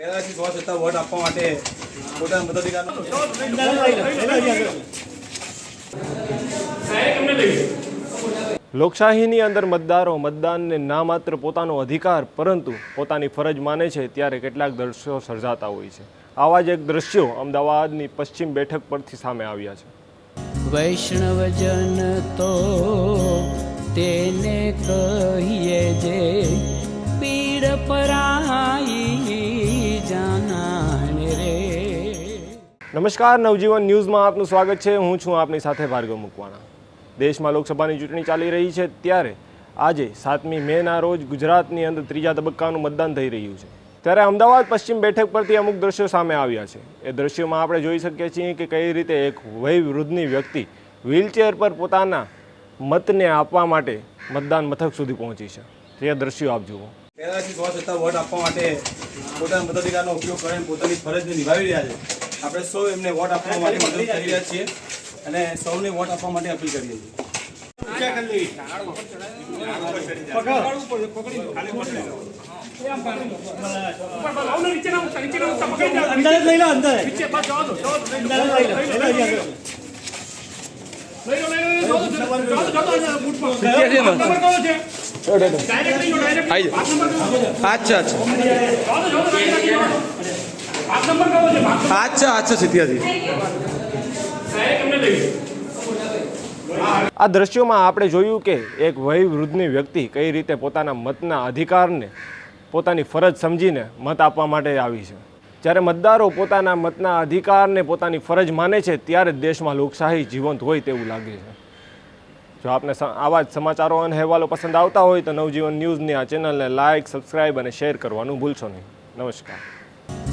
પહેલાથી હોવા છતાં વોટ આપવા માટે પોતાના મતાધિકારનો લોકશાહીની અંદર મતદારો મતદાનને ના માત્ર પોતાનો અધિકાર પરંતુ પોતાની ફરજ માને છે ત્યારે કેટલાક દ્રશ્યો સર્જાતા હોય છે. આવા જ એક દ્રશ્યો અમદાવાદની પશ્ચિમ બેઠક પરથી સામે આવ્યા છે. વૈષ્ણવજન તો તેને કહીએ જે પીડ પરાઈ નમસ્કાર, નવજીવન ન્યૂઝમાં આપનું સ્વાગત છે. હું છું આપની સાથે ભાર્ગવ મુકવાણા. દેશમાં લોકસભાની ચૂંટણી ચાલી રહી છે ત્યારે આજે સાતમી મેના રોજ ગુજરાતની અંદર ત્રીજા તબક્કાનું મતદાન થઈ રહ્યું છે. ત્યારે અમદાવાદ પશ્ચિમ બેઠક પરથી અમુક દ્રશ્યો સામે આવ્યા છે. એ દ્રશ્યોમાં આપણે જોઈ શકીએ છીએ કે કઈ રીતે એક વયવૃદ્ધની વ્યક્તિ વ્હીલચેર પર પોતાના મતને આપવા માટે મતદાન મથક સુધી પહોંચી છે. તે દ્રશ્યો આપ જુઓ. પહેલાથી વોટ આપવા માટે પોતાના મતાધિકારનો ઉપયોગ કરીને પોતાની ફરજને નિભાવી રહ્યા છે. આપણે સૌ એમને વોટ આપવા માટે મદદ કરી રહ્યા છીએ અને સૌને વોટ આપવા માટે અપીલ કરીએ છીએ. અચ્છા લઈ અચ્છા અચ્છા સિત્યાસી આ દ્રશ્યોમાં આપણે જોયું કે એક વયવૃદ્ધની વ્યક્તિ કઈ રીતે પોતાના મતના અધિકારને પોતાની ફરજ સમજીને મત આપવા માટે આવી છે. જ્યારે મતદારો પોતાના મતના અધિકારને પોતાની ફરજ માને છે ત્યારે દેશમાં લોકશાહી જીવંત હોય તેવું લાગે છે. જો આપને આવા જ સમાચારો અને અહેવાલો પસંદ આવતા હોય તો નવજીવન ન્યૂઝની આ ચેનલને લાઇક સબસ્ક્રાઇબ અને શેર કરવાનું ભૂલશો નહીં. નમસ્કાર.